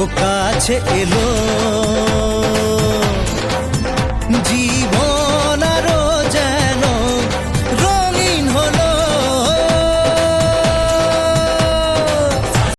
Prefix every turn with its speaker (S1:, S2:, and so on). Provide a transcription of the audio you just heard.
S1: ও কাছে এলো।